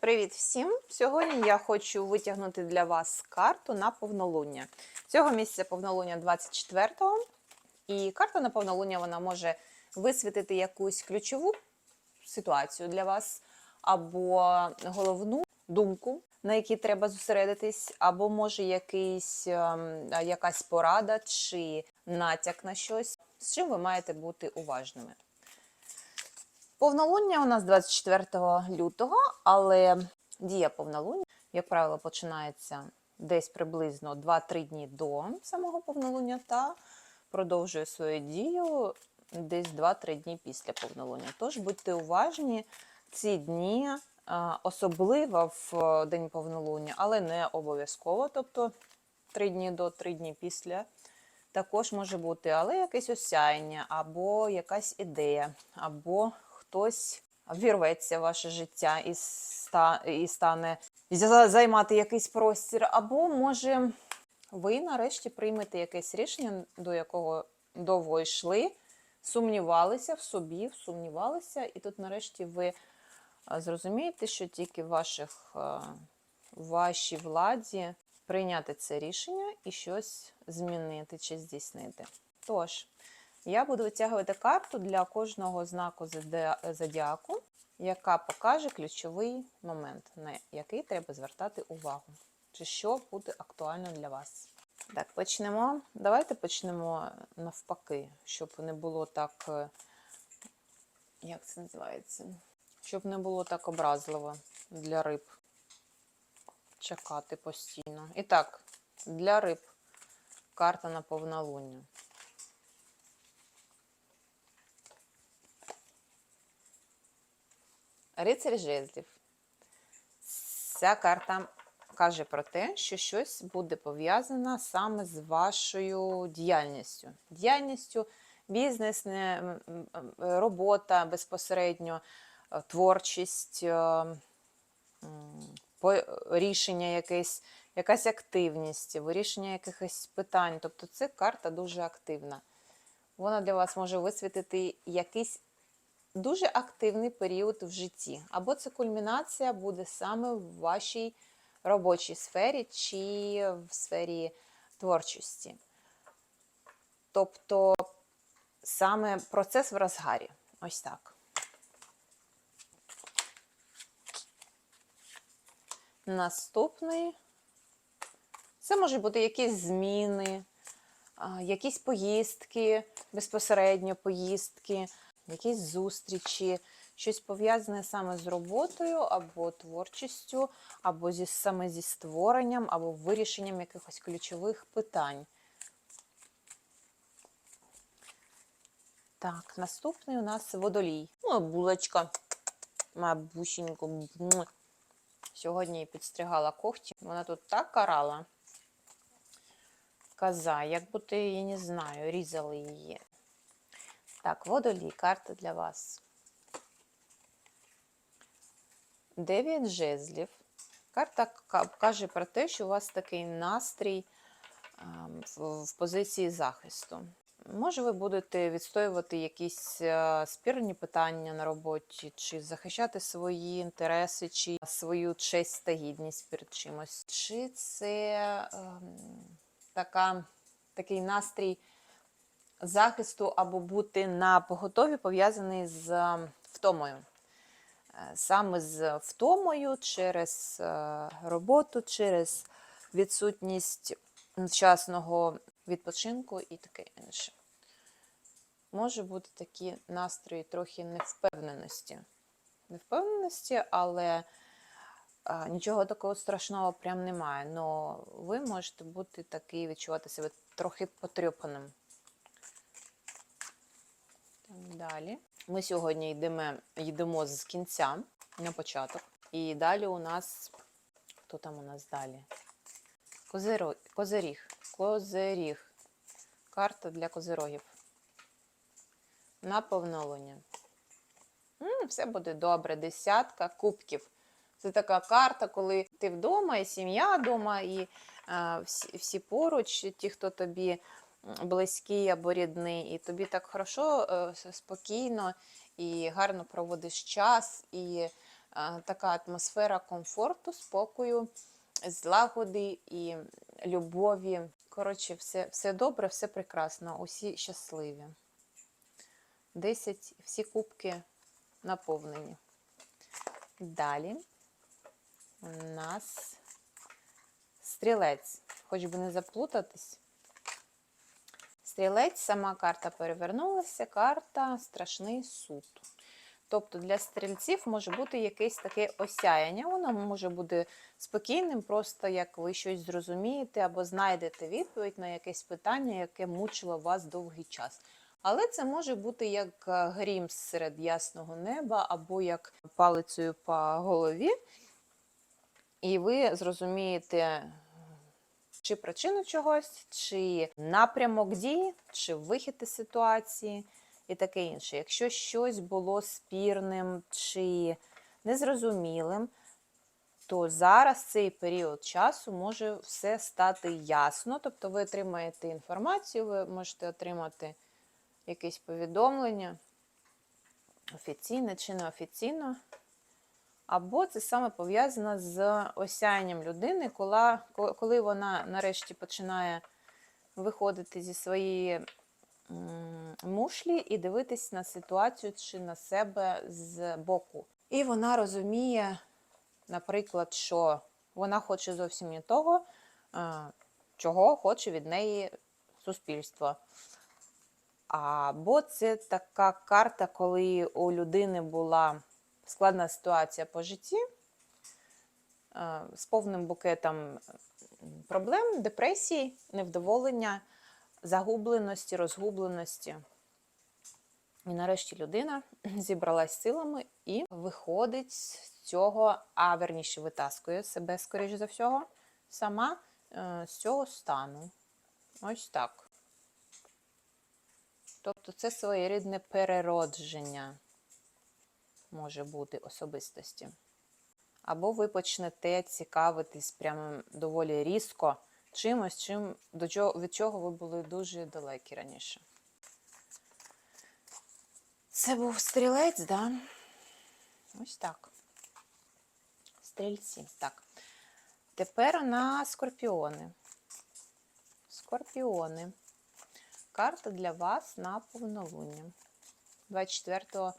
Привіт всім! Сьогодні я хочу витягнути для вас карту на повнолуння. Цього місяця повнолуння 24-го. І карта на повнолуння вона може висвітити якусь ключову ситуацію для вас, або головну думку, на якій треба зосередитись, або може якийсь, ем, якась порада чи натяк на щось, з чим ви маєте бути уважними. Повнолуння у нас 24 лютого, але дія повнолуння, як правило, починається десь приблизно 2-3 дні до самого повнолуння та продовжує свою дію десь 2-3 дні після повнолуння. Тож будьте уважні ці дні, а, особливо в е, день повнолуння, але не обов'язково, тобто 3 дні до 3 дні після. Також може бути, але якесь осяяння, або якась ідея, або хтось вірветься в ваше життя і, ста, і стане займати якийсь простір, або може ви нарешті приймете якесь рішення, до якого довго йшли, сумнівалися в собі, сумнівалися, і тут нарешті ви зрозумієте, що тільки в ваших, в вашій владі прийняти це рішення і щось змінити чи здійснити. Тож, я буду витягувати карту для кожного знаку зодіаку, яка покаже ключовий момент, на який треба звертати увагу, чи що буде актуально для вас. Так, почнемо. Давайте почнемо навпаки, щоб не було так. е, Як це називається? Щоб не було так образливо для риб. Чекати постійно. І так, для риб карта на повнолуння. Рицарь жезлів. Ця карта каже про те, що щось буде пов'язане саме з вашою діяльністю. Діяльністю, бізнес, робота безпосередньо, е, творчість, е, рішення якесь, якась активність, вирішення якихось питань. Тобто це карта дуже активна. Вона для вас може висвітити якийсь дуже активний період в житті. Або це кульмінація буде саме в вашій робочій сфері чи в сфері творчості. Тобто саме процес в розгарі. Ось так. Наступний. Це можуть бути якісь зміни, якісь поїздки, безпосередньо поїздки, якісь зустрічі, щось пов'язане саме з роботою або творчістю, або зі, саме зі створенням, або вирішенням якихось ключових питань. Так, наступний у нас водолій. Ну, булочка. Му. Сьогодні підстригала когті. Вона тут так карала. Коза, як будто я не знаю, різали її. Так, водолій, карта для вас. Дев'ять жезлів. Карта каже про те, що у вас такий настрій ем, в, позиції захисту. Може, ви будете відстоювати якісь е, спірні питання на роботі, чи захищати свої інтереси, чи свою честь та гідність перед чимось. Чи це ем, така, такий настрій захисту або бути на поготові пов'язаний з е, втомою. Е, Саме з втомою через е, роботу, через відсутність вчасного відпочинку і таке інше. Може бути такі настрої трохи невпевненості. Невпевненості, але нічого такого страшного прям немає. Но ви можете бути такий, відчувати себе трохи потрьопаним. Далі. Ми сьогодні йдемо, йдемо з кінця на початок. І далі у нас. Хто там у нас далі? Козиро... Козиріг. Козиріг. Карта для козирогів. На повнолуння. Все буде добре. Десятка кубків. Це така карта, коли ти вдома, і сім'я вдома, і е, всі, всі поруч, ті, хто тобі близький або рідний, і тобі так хорошо, е, спокійно і гарно проводиш час, і е, така атмосфера комфорту, спокою, злагоди і любові. Коротше, все, все добре, все прекрасно, усі щасливі. 10, всі кубки наповнені. Далі у нас стрілець. Хоч би не заплутатись. Стрілець, сама карта перевернулася, карта страшний суд. Тобто для стрільців може бути якесь таке осяяння. Воно може бути спокійним, просто як ви щось зрозумієте або знайдете відповідь на якесь питання, яке мучило вас довгий час. Але це може бути як е, грім серед ясного неба, або як палицею по голові. І ви зрозумієте, чи причину чогось, чи напрямок дії, чи вихід із ситуації і таке інше. Якщо щось було спірним чи незрозумілим, то зараз цей період часу може все стати ясно. Тобто ви отримаєте інформацію, ви можете отримати якесь повідомлення, офіційне чи неофіційно. Або це саме пов'язано з осяянням людини, коли, коли вона нарешті починає виходити зі своєї мушлі і дивитись на ситуацію чи на себе з боку. І вона розуміє, наприклад, що вона хоче зовсім не того, чого хоче від неї суспільство. Або це така карта, коли у людини була складна ситуація по житті е, з повним букетом проблем, депресії, невдоволення, загубленості, розгубленості. І нарешті людина зібралась силами і виходить з цього, а верніше витаскує себе, скоріш за всього, сама е, з цього стану. Ось так. Тобто це своєрідне переродження може бути особистості. Або ви почнете цікавитись прямо доволі різко чимось, чим, до чого, від чого ви були дуже далекі раніше. Це був стрілець, да? Ось так. Стрільці. Так. Тепер на скорпіони. Скорпіони. Карта для вас на повнолуння. 24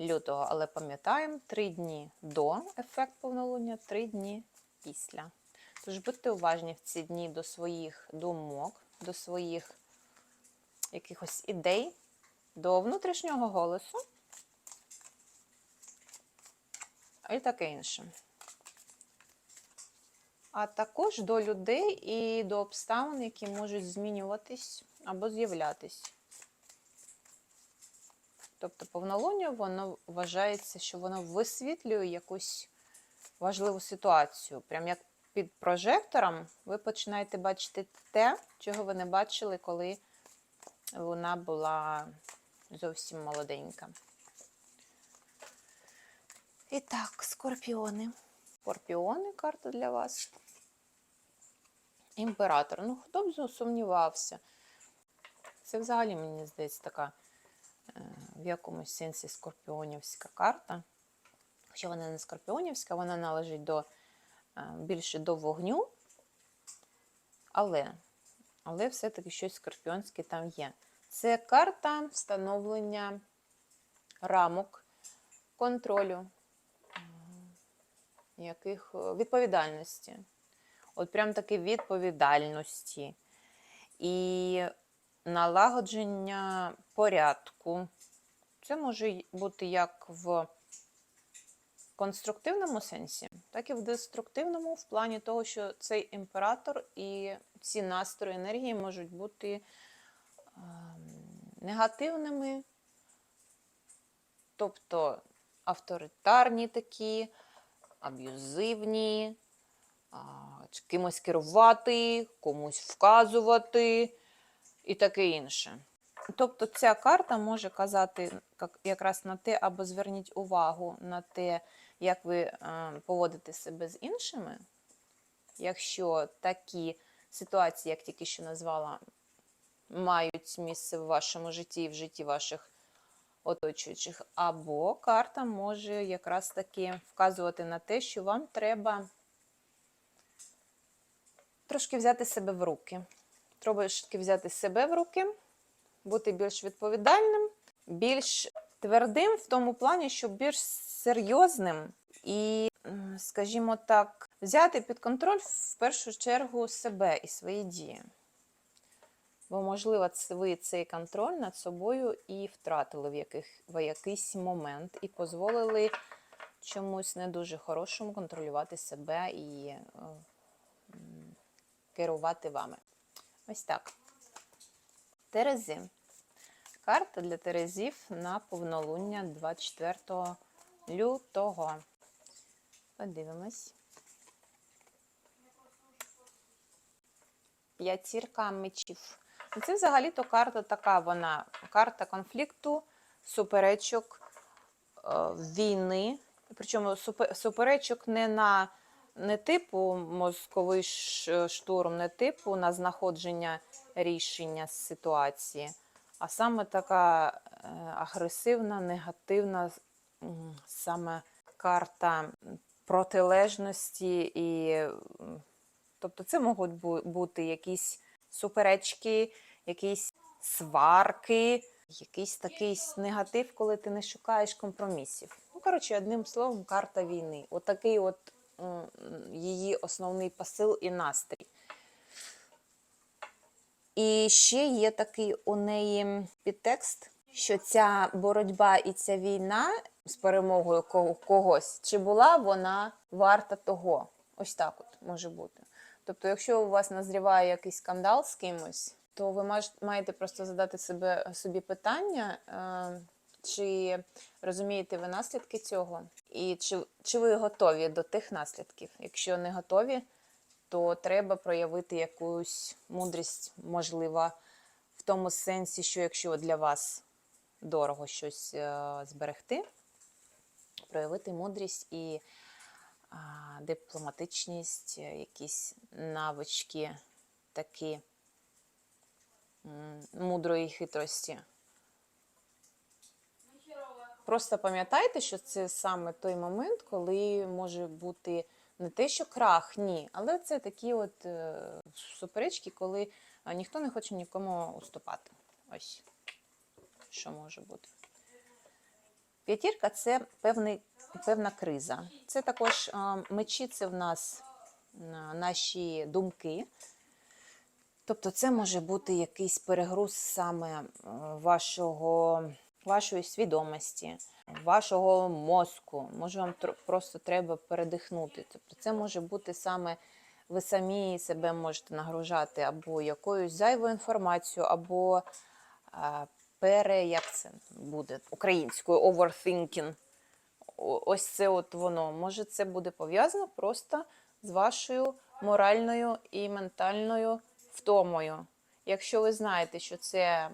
лютого, але пам'ятаємо, 3 дні до ефект повнолуння, 3 дні після. Тож будьте уважні в ці дні до своїх думок, до своїх якихось ідей, до внутрішнього голосу і таке інше. А також до людей і до обставин, які можуть змінюватись або з'являтись. Тобто повнолуння, воно вважається, що воно висвітлює якусь важливу ситуацію. Прям як під прожектором ви починаєте бачити те, чого ви не бачили, коли вона була зовсім молоденька. І так, скорпіони. Скорпіони карта для вас. Імператор. Ну, хто б сумнівався? Це взагалі, мені здається, така в якомусь сенсі скорпіонівська карта. Хоча вона не скорпіонівська, вона належить до, е, більше до вогню, але, але все-таки щось скорпіонське там є. Це карта встановлення рамок контролю, е, яких відповідальності. От прям таки відповідальності. І налагодження порядку. Це може бути як в конструктивному сенсі, так і в деструктивному, в плані того, що цей імператор і ці настрої енергії можуть бути негативними, тобто авторитарні такі, аб'юзивні, кимось керувати, комусь вказувати і таке інше. Тобто ця карта може казати якраз на те, або зверніть увагу на те, як ви е, поводите себе з іншими, якщо такі ситуації, як тільки що назвала, мають місце в вашому житті і в житті ваших оточуючих. Або карта може якраз таки вказувати на те, що вам треба трошки взяти себе в руки. Трошки взяти себе в руки, бути більш відповідальним, більш твердим в тому плані, що більш серйозним і, скажімо так, взяти під контроль в першу чергу себе і свої дії. Бо, можливо, ви цей контроль над собою і втратили в, яких, в якийсь момент, і дозволили чомусь не дуже хорошому контролювати себе і е, керувати вами. Ось так. Терези. Карта для Терезів на повнолуння 24 лютого. Подивимось. П'ятірка мечів. Ну, Це взагалі-то карта така, вона карта конфлікту, суперечок, е, війни. Причому суперечок не на не типу мозковий штурм, не типу на знаходження рішення з ситуації, а саме така е, агресивна, негативна саме карта протилежності і Тобто це можуть бути якісь суперечки, якісь сварки, якийсь такий негатив, коли ти не шукаєш компромісів. Ну, коротше, одним словом, карта війни. Отакий от м, її основний посил і настрій. І ще є такий у неї підтекст, що ця боротьба і ця війна з перемогою когось, чи була вона варта того? Ось так от може бути. Тобто, якщо у вас назріває якийсь скандал з кимось, то ви маєте просто задати себе, собі питання, е, чи розумієте ви наслідки цього, і чи, чи ви готові до тих наслідків. Якщо не готові, то треба проявити якусь мудрість, можливо, в тому сенсі, що якщо для вас дорого щось е, зберегти, проявити мудрість і а, дипломатичність, е, якісь навички такі мудрої хитрості. Просто пам'ятайте, що це саме той момент, коли може бути не те, що крах, ні, але це такі от е, суперечки, коли е, ніхто не хоче нікому уступати. Ось що може бути. П'ятірка це певний, певна криза. Це також е, мечі, це в нас наші думки. Тобто, це може бути якийсь перегруз саме вашого, вашої свідомості, вашого мозку. Може, вам просто треба передихнути. Тобто, це може бути саме ви самі себе можете нагружати або якоюсь зайвою інформацією, або е, пере, як це буде українською, overthinking. Ось це от воно. Може, це буде пов'язано просто з вашою моральною і ментальною втомою. Якщо ви знаєте, що це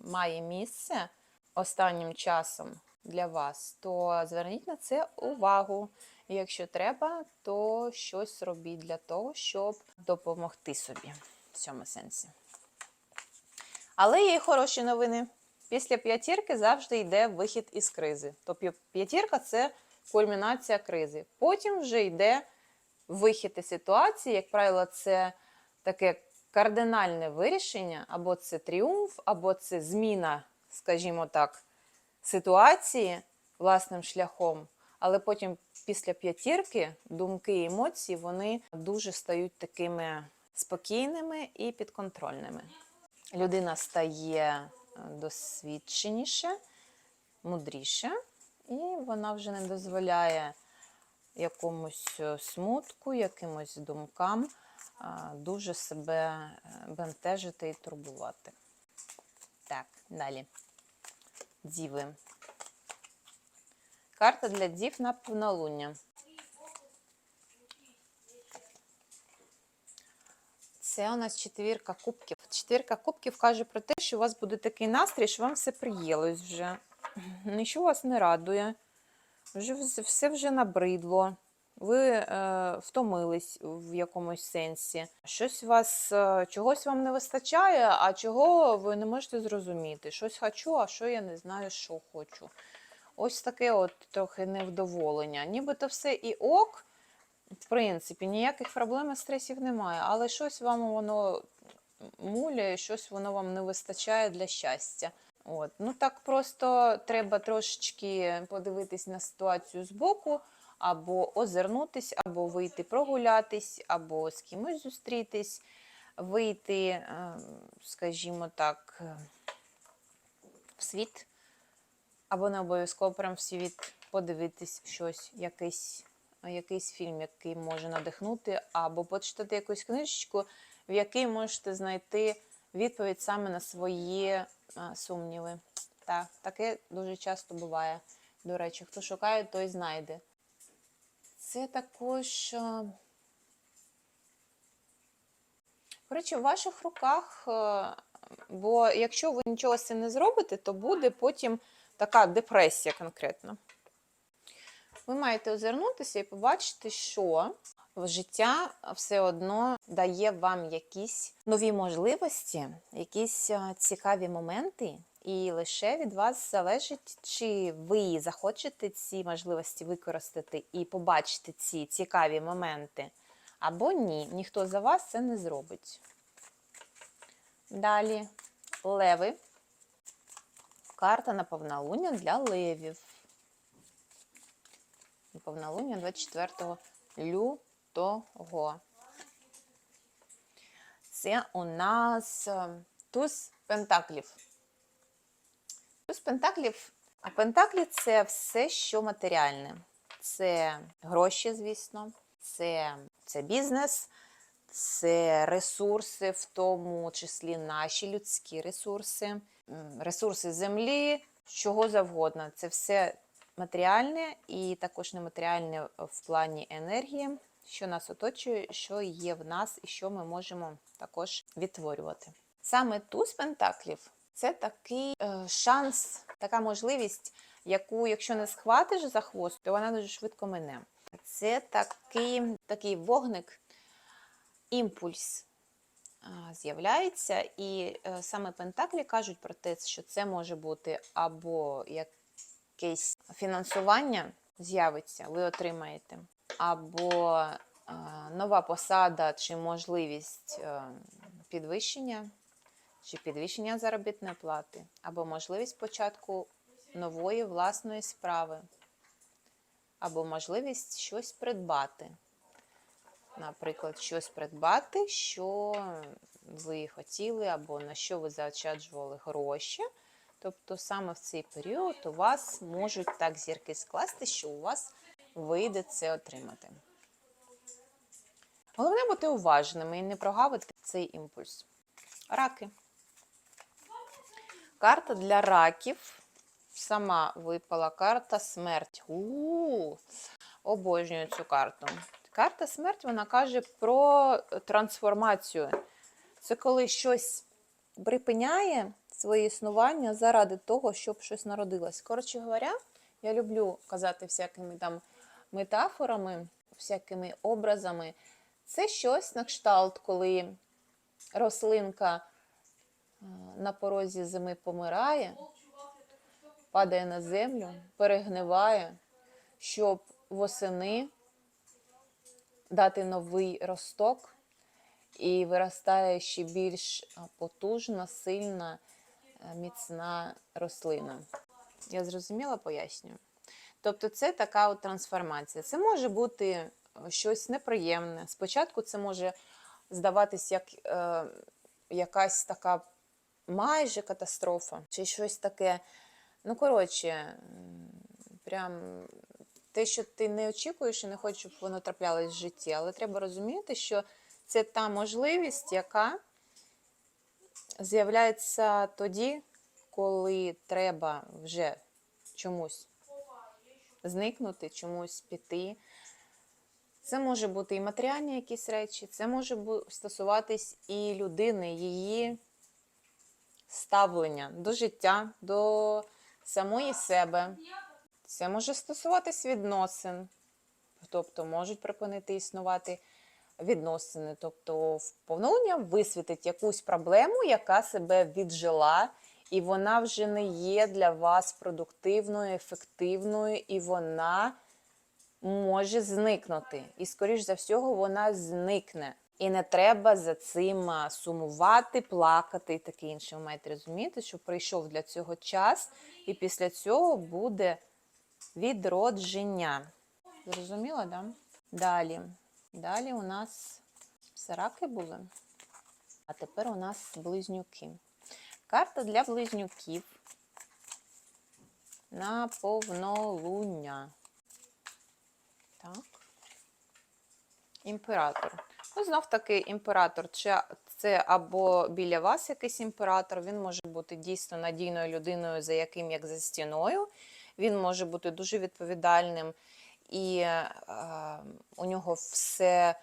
має місце останнім часом для вас, то зверніть на це увагу. Якщо треба, то щось робіть для того, щоб допомогти собі в цьому сенсі. Але є хороші новини. Після п'ятірки завжди йде вихід із кризи. Тобто п'ятірка це кульмінація кризи. Потім вже йде вихід із ситуації. Як правило, це таке кардинальне вирішення, або це тріумф, або це зміна, скажімо так, ситуації власним шляхом. Але потім, після п'ятірки, думки і емоції вони дуже стають такими спокійними і підконтрольними. Людина стає е, досвідченіше, мудріше, і вона вже не дозволяє якомусь е, смутку, якимось думкам дуже себе е, бентежити і турбувати. Так, далі. Діви. Карта для дів на повнолуння. Це у нас четвірка кубків. Четвірка кубків каже про те, що у вас буде такий настрій, що вам все приїлось вже. Нічого вас не радує. Вже все вже набридло. Ви е, втомились в якомусь сенсі. Щось вас, е, чогось вам не вистачає, а чого ви не можете зрозуміти. Щось хочу, а що я не знаю, що хочу. Ось таке от трохи невдоволення. Нібито все і ок, в принципі, ніяких проблем і стресів немає, але щось вам воно муляє, щось воно вам не вистачає для щастя. От. Ну так просто треба трошечки подивитись на ситуацію збоку, або озирнутись, або вийти прогулятись, або з кимось зустрітись, вийти, е, скажімо так, е, в світ, або не обов'язково прям в світ подивитись щось, якийсь, якийсь фільм, який може надихнути, або почитати якусь книжечку, в якій можете знайти відповідь саме на свої е, сумніви. Так, таке дуже часто буває. До речі, хто шукає, той знайде. Це також. Коротше, в ваших руках, е, бо якщо ви нічого з не зробите, то буде потім така депресія конкретно. Ви маєте озирнутися і побачити, що життя все одно дає вам якісь нові можливості, якісь е, цікаві моменти, і лише від вас залежить, чи ви захочете ці можливості використати і побачити ці цікаві моменти, або ні. Ніхто за вас це не зробить. Далі леви. Карта на повнолуння для левів. Повнолуння 24 лютого. Це у нас е, туз пентаклів. Туз пентаклів. А пентаклі це все, що матеріальне. Це гроші, звісно, це, це бізнес, це ресурси, в тому числі наші людські ресурси, ресурси землі, чого завгодно. Це все матеріальне і також нематеріальне в плані енергії, що нас оточує, що є в нас і що ми можемо також відтворювати. Саме туз пентаклів це такий е, шанс, така можливість, яку, якщо не схватиш за хвост, то вона дуже швидко мине. Це такий, такий вогник, імпульс а, з'являється, і е, саме пентаклі кажуть про те, що це може бути або якесь фінансування з'явиться, ви отримаєте, або е, нова посада чи можливість е, підвищення, чи підвищення заробітної плати, або можливість початку нової власної справи, або можливість щось придбати. Наприклад, щось придбати, що ви хотіли, або на що ви заощаджували гроші. Тобто саме в цей період у вас можуть так зірки скласти, що у вас вийде це отримати. Головне бути уважними і не прогавити цей імпульс. Раки. Карта для раків. Сама випала карта смерть. У-у-у! Обожнюю цю карту. Карта смерть вона каже про трансформацію. Це коли щось припиняє своє існування заради того, щоб щось народилось. Коротше говоря, я люблю казати всякими там метафорами, всякими образами. Це щось на кшталт, коли рослинка на порозі зими помирає, падає на землю, перегниває, щоб восени дати новий росток і виростає ще більш потужна, сильна, е, міцна рослина. Я зрозуміла, пояснюю. Тобто, це така от трансформація. Це може бути е, щось неприємне. Спочатку це може здаватись як е, якась така майже катастрофа, чи щось таке. Ну, коротше, прям те, що ти не очікуєш і не хочеш, щоб воно траплялось в житті, але треба розуміти, що це та можливість, яка з'являється тоді, коли треба вже чомусь зникнути, чомусь піти. Це може бути і матеріальні якісь речі, це може стосуватись і людини, її ставлення до життя, до самої себе. Це може стосуватись відносин, тобто можуть припинити існувати відносини. Тобто, в повнолуння висвітить якусь проблему, яка себе віджила, і вона вже не є для вас продуктивною, ефективною, і вона може зникнути. І, скоріш за всього, вона зникне. І не треба за цим сумувати, плакати і таке інше. Ви маєте розуміти, що прийшов для цього час, і після цього буде відродження. Зрозуміло, да? Далі. Далі у нас сараки були. А тепер у нас близнюки. Карта для близнюків на повнолуння. Так. Імператор. Ну, знов таки, імператор. Чи це або біля вас якийсь імператор, він може бути дійсно надійною людиною, за яким як за стіною. Він може бути дуже відповідальним, і е, у нього все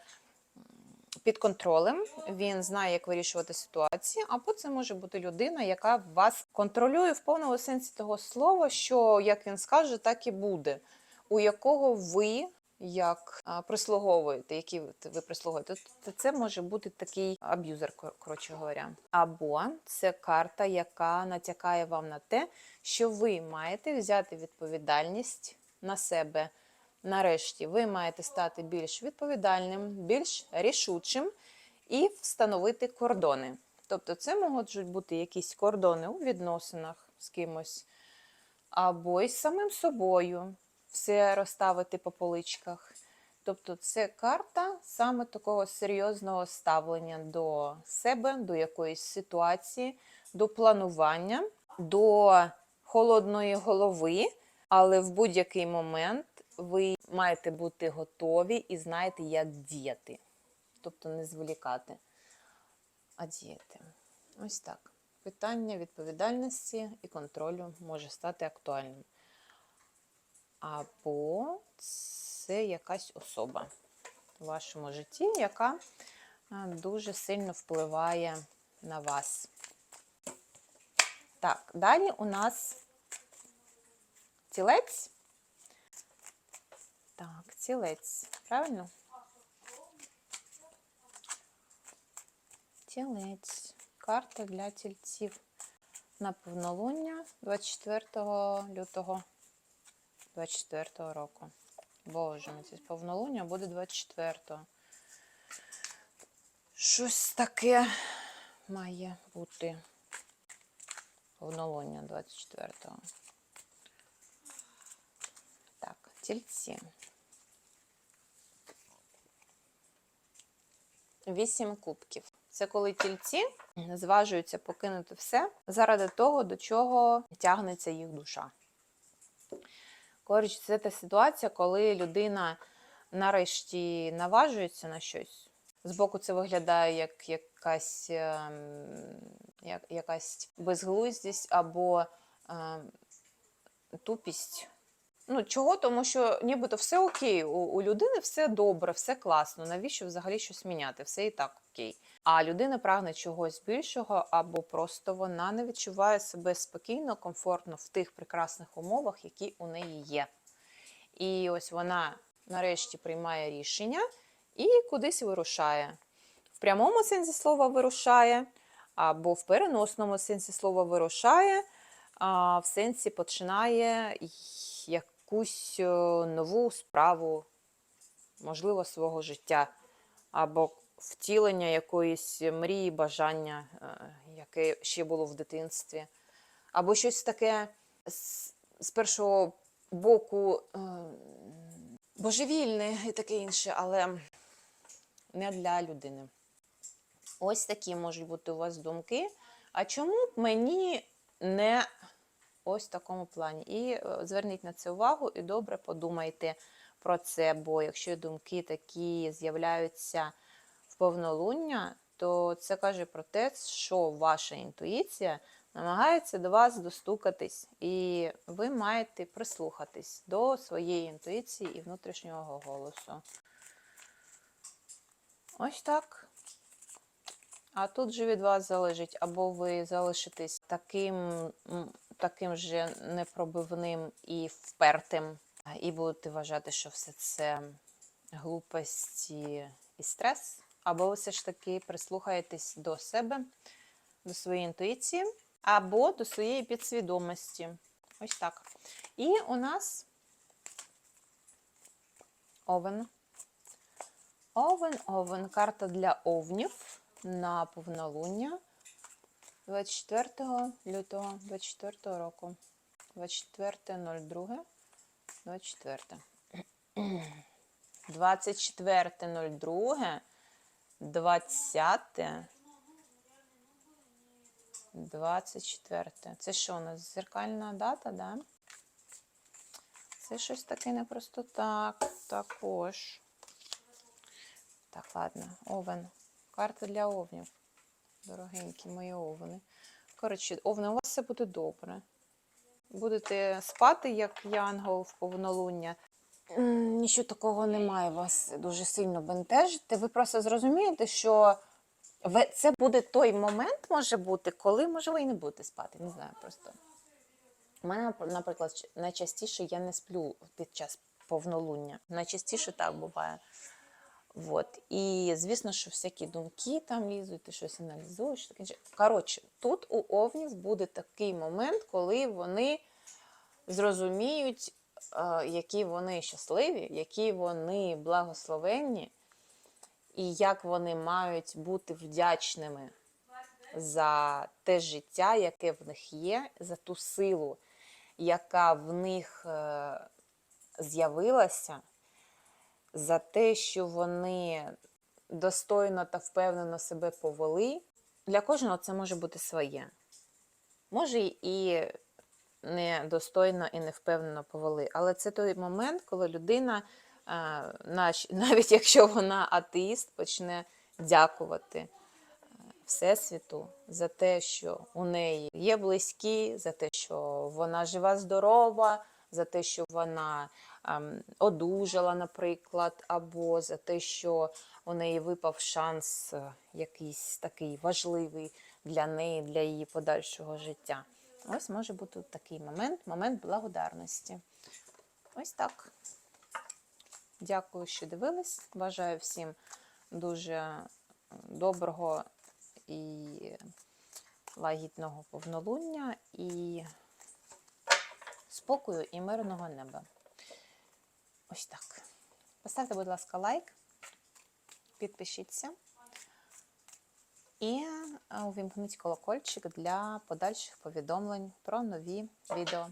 під контролем. Він знає, як вирішувати ситуації. Або це може бути людина, яка вас контролює в повному сенсі того слова, що як він скаже, так і буде, у якого ви як прислуговуєте, які ви- прислуговуєте, то це може бути такий аб'юзер, коротше говоря. Або це карта, яка натякає вам на те, що ви маєте взяти відповідальність на себе. Нарешті ви маєте стати більш відповідальним, більш рішучим і встановити кордони. Тобто, це можуть бути якісь кордони у відносинах з кимось, або із самим собою все розставити по поличках. Тобто, це карта саме такого серйозного ставлення до себе, до якоїсь ситуації, до планування, до холодної голови, але в будь-який момент ви маєте бути готові і знаєте, як діяти. Тобто не зволікати, а діяти. Ось так. Питання відповідальності і контролю може стати актуальним. Або це якась особа в вашому житті, яка е, дуже сильно впливає на вас. Так, далі у нас тілець. Так, тілець. Правильно? Тілець. Карта для тільців на повнолуння 24 лютого 24 року. Боже, мій, це повнолуння буде 24-го. Щось таке має бути повнолуння 24-го. Так, тільці. Вісім кубків. Це коли тільці зважуються покинути все заради того, до чого тягнеться їх душа. Коротше, це та ситуація, коли людина нарешті наважується на щось. Збоку це виглядає як якась, ем, як, якась безглуздість або ем, тупість. Ну, чого? Тому що нібито все окей, у, у людини все добре, все класно. Навіщо взагалі щось міняти? Все і так окей. А людина прагне чогось більшого, або просто вона не відчуває себе спокійно, комфортно в тих прекрасних умовах, які у неї є. І ось вона нарешті приймає рішення і кудись вирушає. В прямому сенсі слова вирушає, або в переносному сенсі слова вирушає, а в сенсі починає якусь е, нову справу, можливо, свого життя, або втілення якоїсь мрії, бажання, е, яке ще було в дитинстві, або щось таке з, першого боку е, божевільне і таке інше, але не для людини. Ось такі можуть бути у вас думки. А чому б мені не ось в такому плані? І е, зверніть на це увагу і добре подумайте про це, бо якщо думки такі з'являються повнолуння, то це каже про те, що ваша інтуїція намагається до вас достукатись, і ви маєте прислухатись до своєї інтуїції і внутрішнього голосу. Ось так. А тут же від вас залежить, або ви залишитесь таким, таким же непробивним і впертим, і будете вважати, що все це глупості і стрес, або ви все ж таки прислухаєтесь до себе, до своєї інтуїції, або до своєї підсвідомості. Ось так. І у нас овен. Овен, овен. Карта для овнів на повнолуння 24 лютого 24 року. 24.02. 24. 24.02. 20. 24. Це що у нас? Зеркальна дата, да? Це щось таке не просто так. Також. Так, ладно, овен. Карта для овнів. Дорогенькі мої овни. Коротше, овни, у вас все буде добре. Будете спати, як янгол в повнолуння. Нічого такого немає вас дуже сильно бентежити. Ви просто зрозумієте, що це буде той момент, може бути, коли, може, ви і не будете спати. Не знаю просто. У мене, наприклад, найчастіше я не сплю під час повнолуння. Найчастіше так буває. Вот. І звісно, що всякі думки там лізуть, ти щось аналізуєш. Коротше, тут у овнів буде такий момент, коли вони зрозуміють, які вони щасливі, які вони благословенні, і як вони мають бути вдячними за те життя, яке в них є, за ту силу, яка в них е, з'явилася, за те, що вони достойно та впевнено себе повели. Для кожного це може бути своє. Може і недостойно і невпевнено повели. Але це той момент, коли людина, навіть якщо вона атеїст, почне дякувати е, Всесвіту за те, що у неї є близькі, за те, що вона жива, здорова, за те, що вона ем, одужала, наприклад, або за те, що у неї випав шанс е, якийсь такий важливий для неї, для її подальшого життя. Ось може бути такий момент, момент благодарності. Ось так. Дякую, що дивились. Бажаю всім дуже доброго і лагідного повнолуння і спокою і мирного неба. Ось так. Поставте, будь ласка, лайк, підпишіться і е, увімкніть колокольчик для подальших повідомлень про нові відео.